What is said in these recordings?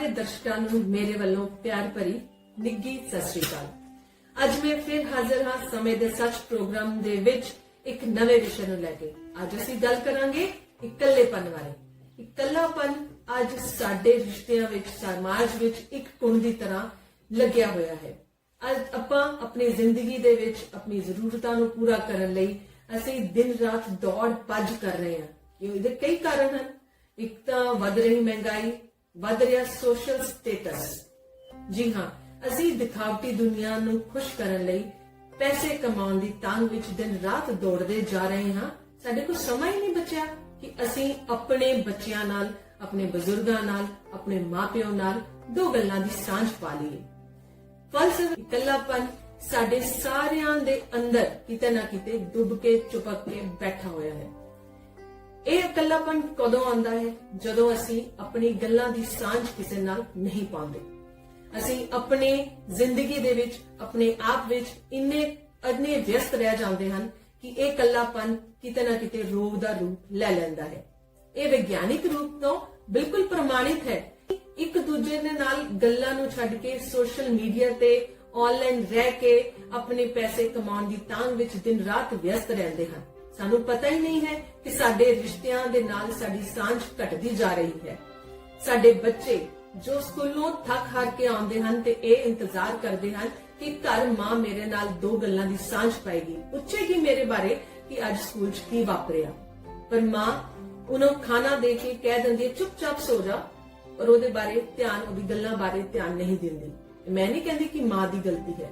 ਸਾਰੇ ਦਰਸ਼ਕਾਂ ਨੂੰ ਮੇਰੇ ਵੱਲੋਂ ਪਿਆਰ ਭਰੀ ਨਿੱਗੀ ਸਤਿ ਸ਼੍ਰੀ ਅਕਾਲ। ਅੱਜ ਮੈਂ ਫਿਰ ਹਾਜ਼ਰ ਹਾਂ ਸਮੇਂ ਦੇ ਸੱਚ ਪ੍ਰੋਗਰਾਮ ਦੇ ਵਿੱਚ ਇੱਕ ਨਵੇਂ ਵਿਸ਼ੇ ਨੂੰ ਲੈ ਕੇ। ਅੱਜ ਅਸੀਂ ਗੱਲ ਕਰਾਂਗੇ ਇਕੱਲੇਪਨ ਬਾਰੇ। ਇਕੱਲਾਪਨ ਅੱਜ ਸਾਡੇ ਰਿਸ਼ਤਿਆਂ ਵਿੱਚ, ਸਮਾਜ ਵਿੱਚ ਇੱਕ ਕੁੰਡ ਦੀ ਤਰ੍ਹਾਂ ਲੱਗਿਆ ਹੋਇਆ ਹੈ। ਅੱਜ ਆਪਾਂ ਆਪਣੀ ਜ਼ਿੰਦਗੀ ਦੇ ਵਿੱਚ ਆਪਣੀ ਜ਼ਰੂਰਤਾਂ ਨੂੰ ਪੂਰਾ ਕਰਨ ਲਈ ਅਸੀਂ ਦਿਨ ਰਾਤ ਦੌੜ ਭੱਜ ਕਰ ਰਹੇ ਹਾਂ। ਇਹਦੇ ਕਈ ਕਾਰਨ ਹਨ। ਇੱਕ ਤਾਂ ਵੱਧ ਰਹੀ ਮਹਿੰਗਾਈ ਵੱਧ ਰਿਹਾ ਸੋਸ਼ਲ ਸਟੇਟਸ ਜੀ ਹਾਂ, ਅਸੀਂ ਦਿਖਾਵਟੀ ਦੁਨੀਆ ਨੂੰ ਖੁਸ਼ ਕਰਨ ਲਈ ਪੈਸੇ ਕਮਾਉਣ ਦੀ ਤਾਂਘ ਵਿੱਚ ਦਿਨ ਰਾਤ ਦੌੜਦੇ ਜਾ ਰਹੇ ਹਾਂ। ਸਾਡੇ ਕੋਲ ਸਮਾਂ ਹੀ ਨਹੀਂ ਬਚਿਆ ਕਿ ਅਸੀਂ ਆਪਣੇ ਬੱਚਿਆਂ ਨਾਲ, ਆਪਣੇ ਬਜ਼ੁਰਗਾਂ ਨਾਲ, ਆਪਣੇ ਮਾਪਿਆਂ ਨਾਲ ਦੋ ਗੱਲਾਂ ਦੀ ਸਾਂਝ ਪਾ ਲਈਏ। ਫਲਸਫਾ ਇਕੱਲਾਪਨ ਸਾਡੇ ਸਾਰਿਆਂ ਦੇ ਅੰਦਰ ਕਿਤੇ ਨਾ ਕਿਤੇ ਡੁੱਬ ਕੇ, ਚੁਪਕ ਕੇ ਬੈਠਾ ਹੋਇਆ ਹੈ। ਇਹ ਇਕੱਲਾਪਨ ਕਦੋਂ ਆਉਂਦਾ ਹੈ? ਜਦੋਂ ਅਸੀਂ ਆਪਣੀ ਗੱਲਾਂ ਦੀ ਸਾਂਝ ਕਿਸੇ ਨਾਲ ਨਹੀਂ ਪਾਉਂਦੇ। ਅਸੀਂ ਆਪਣੇ ਜ਼ਿੰਦਗੀ ਦੇ ਵਿੱਚ, ਆਪਣੇ ਆਪ ਵਿੱਚ ਇੰਨੇ ਅਦਨੇ ਵਿਅਸਤ ਰਹਿ ਜਾਂਦੇ ਹਨ ਕਿ ਇਹ ਇਕੱਲਾਪਨ ਕਿਤੇ ਨਾ ਕਿਤੇ ਰੋਗ ਦਾ ਰੂਪ ਲੈ ਲੈਂਦਾ ਹੈ। ਇਹ ਵਿਗਿਆਨਿਕ ਰੂਪ ਤੋਂ ਬਿਲਕੁਲ ਪ੍ਰਮਾਣਿਤ ਹੈ। ਇੱਕ ਦੂਜੇ ਦੇ ਨਾਲ ਗੱਲਾਂ ਨੂੰ ਛੱਡ ਕੇ ਸੋਸ਼ਲ ਮੀਡੀਆ ਤੇ ਆਨਲਾਈਨ ਰਹਿ ਕੇ ਆਪਣੇ ਪੈਸੇ ਕਮਾਉਣ ਦੀ ਤਾਂਗ ਵਿੱਚ ਦਿਨ ਰਾਤ ਵਿਅਸਤ ਰਹਿੰਦੇ ਹਨ। ਸਾਨੂੰ ਪਤਾ ਹੀ ਨਹੀਂ ਹੈ ਕਿ ਸਾਡੇ ਰਿਸ਼ਤਿਆਂ ਦੇ ਨਾਲ ਸਾਡੀ ਸਾਂਝ ਘਟਦੀ ਜਾ ਰਹੀ ਹੈ। ਸਾਡੇ ਬੱਚੇ ਜੋ ਸਕੂਲੋਂ ਥੱਕ ਹਾਰ ਕੇ ਆਉਂਦੇ ਹਨ ਤੇ ਇਹ ਇੰਤਜ਼ਾਰ ਕਰਦੇ ਹਨ ਕਿ ਘਰ ਮਾਂ ਮੇਰੇ ਨਾਲ ਦੋ ਗੱਲਾਂ ਦੀ ਸਾਂਝ ਪਾਏਗੀ। ਪੁੱਛੇਗੀ ਮੇਰੇ ਬਾਰੇ ਕਿ ਅੱਜ ਸਕੂਲ 'ਚ ਕੀ ਵਾਪਰਿਆ। ਪਰ ਮਾਂ ਉਹਨੂੰ ਖਾਣਾ ਦੇ ਕੇ ਕਹਿ ਦਿੰਦੀ ਹੈ, ਚੁੱਪਚਾਪ ਸੋ ਜਾ। ਪਰ ਉਹਦੇ ਬਾਰੇ ਧਿਆਨ, ਉਹਦੀ ਗੱਲਾਂ ਬਾਰੇ ਧਿਆਨ ਨਹੀਂ ਦਿੰਦੀ। ਮੈਂ ਨਹੀਂ ਕਹਿੰਦੀ ਕਿ ਮਾਂ ਦੀ ਗਲਤੀ ਹੈ।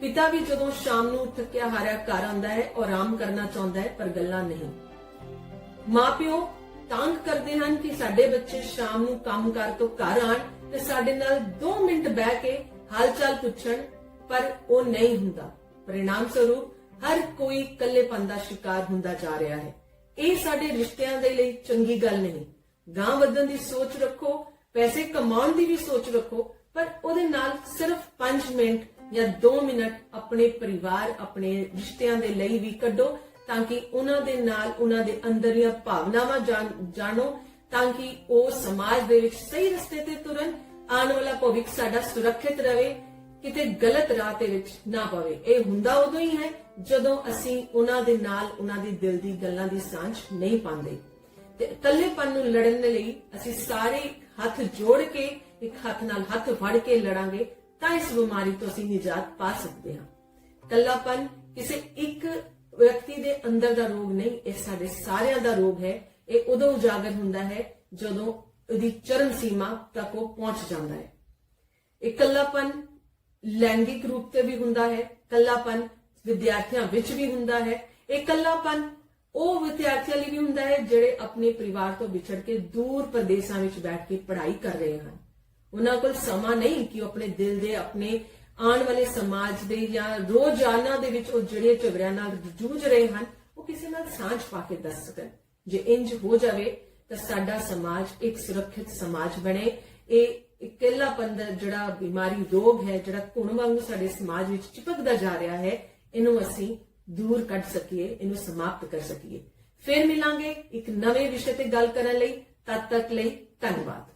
ਪਿਤਾ ਵੀ ਜਦੋਂ ਸ਼ਾਮ ਨੂੰ ਥੱਕਿਆ ਹਾਰਿਆ ਘਰ ਆਉਂਦਾ ਹੈ ਔਰ ਆਰਾਮ ਕਰਨਾ ਚਾਹੁੰਦਾ ਹੈ, ਪਰ ਗੱਲਾਂ ਨਹੀਂ। ਮਾਪਿਓ ਤੰਗ ਕਰਦੇ ਹਨ ਕਿ ਸਾਡੇ ਬੱਚੇ ਸ਼ਾਮ ਨੂੰ ਕੰਮ ਤੋਂ ਘਰ ਆਣ ਤੇ ਸਾਡੇ ਨਾਲ 2 ਮਿੰਟ ਬਹਿ ਕੇ ਹਾਲਚਾਲ ਪੁੱਛਣ, ਪਰ ਉਹ ਨਹੀਂ ਹੁੰਦਾ। ਪਰਿਣਾਮ ਸਰੂਪ ਹਰ ਕੋਈ ਇਕੱਲੇਪਨ ਦਾ ਸ਼ਿਕਾਰ ਹੁੰਦਾ ਜਾ ਰਿਹਾ ਹੈ। ਇਹ ਸਾਡੇ ਰਿਸ਼ਤਿਆਂ ਦੇ ਲਈ ਚੰਗੀ ਗੱਲ ਨਹੀਂ। ਗਾਂ ਵਧਣ ਦੀ ਸੋਚ ਰੱਖੋ, ਪੈਸੇ ਕਮਾਉਣ ਦੀ ਵੀ ਸੋਚ ਰੱਖੋ, ਪਰ ਉਹਦੇ ਨਾਲ ਸਿਰਫ 5 ਮਿੰਟ ਜਾਂ 2 ਮਿੰਟ ਆਪਣੇ ਪਰਿਵਾਰ, ਆਪਣੇ ਰਿਸ਼ਤਿਆਂ ਦੇ ਲਈ ਵੀ ਕੱਢੋ ਤਾਂ ਕਿ ਉਹਨਾਂ ਦੇ ਨਾਲ ਉਹਨਾਂ ਦੇ ਅੰਦਰੀਆਂ ਭਾਵਨਾਵਾਂ ਜਾਣੋ ਤਾਂ ਕਿ ਉਹ ਸਮਾਜ ਦੇ ਵਿੱਚ ਸਹੀ ਰਸਤੇ ਤੇ ਤੁਰਨ, ਆਉਣ ਵਾਲਾ ਭਵਿੱਖ ਸਾਡਾ ਸੁਰੱਖਿਅਤ ਰਵੇ ਕਿਤੇ ਗਲਤ ਰਾਹ ਤੇ ਵਿੱਚ ਨਾ ਪਵੇ। ਇਹ ਹੁੰਦਾ ਉਦੋਂ ਹੀ ਹੈ ਜਦੋਂ ਅਸੀਂ ਉਹਨਾਂ ਦੇ ਨਾਲ ਉਹਨਾਂ ਦੀ ਦਿਲ ਦੀ ਗੱਲਾਂ ਦੀ ਸਾਂਝ ਨਹੀਂ ਪਾਉਂਦੇ। ਤੇ ਇਕੱਲੇਪਨ ਨੂੰ ਲੜਨ ਦੇ ਲਈ ਅਸੀਂ ਸਾਰੇ ਹੱਥ ਜੋੜ ਕੇ, ਇੱਕ ਹੱਥ ਨਾਲ ਹੱਥ ਫੜ ਕੇ ਲੜਾਂਗੇ ਤਾਂ ਇਸ ਬਿਮਾਰੀ ਤੋਂ ਅਸੀਂ ਨਿਜਾਤ ਪਾ ਸਕਦੇ ਹਾਂ। ਇਕੱਲਾਪਨ ਕਿਸੇ ਇੱਕ ਵਿਅਕਤੀ ਦੇ ਅੰਦਰ ਦਾ ਰੋਗ ਨਹੀਂ, ਇਹ ਸਾਡੇ ਸਾਰਿਆਂ ਦਾ ਰੋਗ ਹੈ। ਇਹ ਉਦੋਂ ਉਜਾਗਰ ਹੁੰਦਾ ਹੈ ਜਦੋਂ ਉਹਦੀ ਚਰਮ ਸੀਮਾ ਤੱਕ ਉਹ ਪਹੁੰਚ ਜਾਂਦਾ ਹੈ। ਇਹ ਇਕੱਲਾਪਨ ਲੈਂਗਿਕ ਰੂਪ ਤੇ ਵੀ ਹੁੰਦਾ ਹੈ, ਇਕੱਲਾਪਨ ਵਿਦਿਆਰਥੀਆਂ ਵਿੱਚ ਵੀ ਹੁੰਦਾ ਹੈ। ਇਹ ਇਕੱਲਾਪਨ ਉਹ ਵਿਦਿਆਰਥੀਆਂ ਲਈ ਵੀ ਹੁੰਦਾ ਹੈ ਜਿਹੜੇ ਆਪਣੇ ਪਰਿਵਾਰ ਤੋਂ ਵਿਛੜ ਕੇ ਦੂਰ ਪ੍ਰਦੇਸ਼ਾਂ ਵਿੱਚ ਬੈਠ ਕੇ ਪੜ੍ਹਾਈ ਕਰ ਰਹੇ ਹਨ। ਉਹਨਾਂ ਕੋਲ ਸਮਾਂ ਨਹੀਂ ਕਿ ਉਹ ਆਪਣੇ ਦਿਲ ਦੇ, ਆਪਣੇ ਆਉਣ ਵਾਲੇ ਸਮਾਜ ਦੇ ਜਾਂ ਰੋਜ਼ਾਨਾ ਦੇ ਵਿੱਚ ਉਹ ਜਿਹੜੇ ਝਗੜਿਆਂ ਨਾਲ ਜੂਝ ਰਹੇ ਹਨ, ਉਹ ਕਿਸੇ ਨਾਲ ਸਾਂਝ ਪਾ ਕੇ ਦੱਸ ਸਕਣ। ਜੇ ਇੰਜ ਹੋ ਜਾਵੇ, ਤਾਂ ਸਾਡਾ ਸਮਾਜ ਇੱਕ ਸੁਰੱਖਿਅਤ ਸਮਾਜ ਬਣੇ। ਇਹ ਇਕੱਲਾਪਨ ਦਾ ਜਿਹੜਾ ਬਿਮਾਰੀ ਰੋਗ ਹੈ, ਜਿਹੜਾ ਘੁਣ ਵਾਂਗੂ ਸਾਡੇ ਸਮਾਜ ਵਿੱਚ ਚਿਪਕਦਾ ਜਾ ਰਿਹਾ ਹੈ, ਇਹਨੂੰ ਅਸੀਂ ਦੂਰ ਕੱਢ ਸਕੀਏ, ਇਹਨੂੰ ਸਮਾਪਤ ਕਰ ਸਕੀਏ। ਫਿਰ ਮਿਲਾਂਗੇ ਇੱਕ ਨਵੇਂ ਵਿਸ਼ੇ ਤੇ ਗੱਲ ਕਰਨ ਲਈ। ਤਦ ਤੱਕ ਲਈ ਧੰਨਵਾਦ।